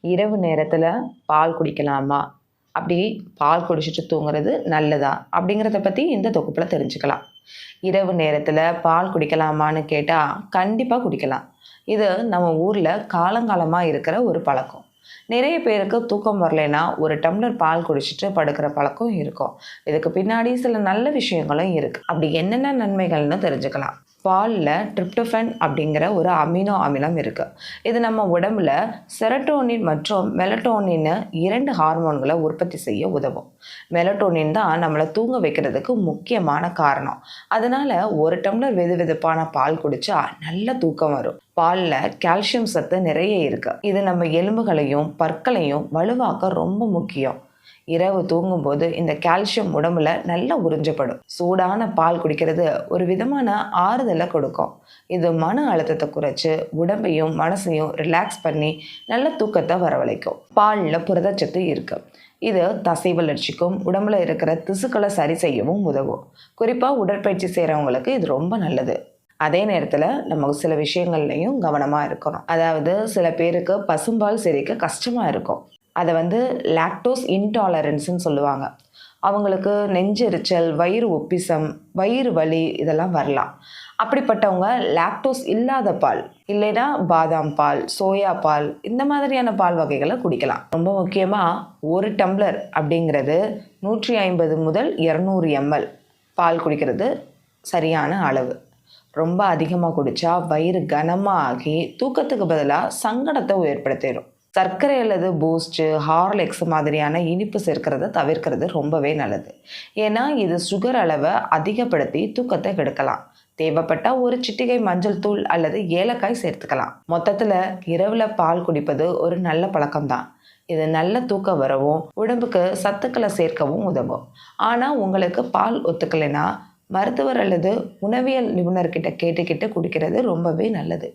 இரவு நேரத்தில் பால் குடிக்கலாமா? அப்படி பால் குடிச்சிட்டு தூங்குறது நல்லதா? அப்படிங்கிறத பற்றி இந்த தொகுப்பில் தெரிஞ்சுக்கலாம். இரவு நேரத்தில் பால் குடிக்கலாமான்னு கேட்டால் கண்டிப்பாக குடிக்கலாம். இது நம்ம ஊரில் காலங்காலமாக இருக்கிற ஒரு பழக்கம். நிறைய பேருக்கு தூக்கம் வரலைன்னா ஒரு டம்ளர் பால் குடிச்சிட்டு படுக்கிற பழக்கம் இருக்கும். இதுக்கு பின்னாடி சில நல்ல விஷயங்களும் இருக்குது அப்படி என்னென்ன நன்மைகள்னு தெரிஞ்சுக்கலாம். பாலில் ட்ரிப்டோஃபன் அப்படிங்கிற ஒரு அமினோ அமிலம் இருக்குது இது நம்ம உடம்புல செரட்டோனின் மற்றும் மெலட்டோனின்னு இரண்டு ஹார்மோன்களை உற்பத்தி செய்ய உதவும். மெலட்டோனின் தான் நம்மளை தூங்க வைக்கிறதுக்கு முக்கியமான காரணம். அதனால் ஒரு டம்ளர் வெது வெதுப்பான பால் குடித்தா நல்ல தூக்கம் வரும். பாலில் கால்சியம் சத்து நிறைய இருக்குது இது நம்ம எலும்புகளையும் பற்களையும் வலுவாக்க ரொம்ப முக்கியம். இரவு தூங்கும்போது இந்த கால்சியம் உடம்புல நல்லா உறிஞ்சப்படும். சூடான பால் குடிக்கிறது ஒரு விதமான ஆறுதலை கொடுக்கும். இது மன அழுத்தத்தை குறைச்சி உடம்பையும் மனசையும் ரிலாக்ஸ் பண்ணி நல்ல தூக்கத்தை வரவழைக்கும். பாலில் புரதச்சத்து இருக்குது இது தசை வளர்ச்சிக்கும் உடம்புல இருக்கிற திசுக்களை சரி செய்யவும் உதவும். குறிப்பாக உடற்பயிற்சி செய்கிறவங்களுக்கு இது ரொம்ப நல்லது. அதே நேரத்தில் நம்ம சில விஷயங்கள்லையும் கவனமாக இருக்கணும். அதாவது சில பேருக்கு பசும்பால் செரிக்க கஷ்டமாக இருக்கும். அதை வந்து லாக்டோஸ் இன்டாலரன்ஸ்னு சொல்லுவாங்க. அவங்களுக்கு நெஞ்செரிச்சல் வயிறு ஒப்பிசம் வயிறு வலி இதெல்லாம் வரலாம். அப்படிப்பட்டவங்க லாக்டோஸ் இல்லாத பால் இல்லைன்னா பாதாம் பால் சோயா பால் இந்த மாதிரியான பால் வகைகளை குடிக்கலாம். ரொம்ப முக்கியமாக ஒரு டம்ளர் அப்படிங்கிறது நூற்றி ஐம்பது முதல் இரநூறு எம்எல் பால் குடிக்கிறது சரியான அளவு. ரொம்ப அதிகமாக குடித்தா வயிறு கனமாக ஆகி தூக்கத்துக்கு பதிலாக சங்கடத்தை ஏற்படுத்திடும் சர்க்கரை அல்லது பூஸ்ட்டு ஹார்லிக்ஸ் மாதிரியான இனிப்பு சேர்க்கிறத தவிர்க்கிறது ரொம்பவே நல்லது. ஏன்னா இது சுகர் அளவை அதிகப்படுத்தி தூக்கத்தை கெடுக்கலாம். தேவைப்பட்டால் ஒரு சிட்டிகை மஞ்சள் தூள் அல்லது ஏலக்காய் சேர்த்துக்கலாம். மொத்தத்தில் இரவில் பால் குடிப்பது ஒரு நல்ல பழக்கம்தான். இது நல்ல தூக்கம் வரவும் உடம்புக்கு சத்துக்களை சேர்க்கவும் உதவும். ஆனால் உங்களுக்கு பால் ஒத்துக்கலைன்னா மருத்துவர் அல்லது உணவியல் நிபுணர்கிட்ட கேட்டுக்கிட்டு குடிக்கிறது ரொம்பவே நல்லது.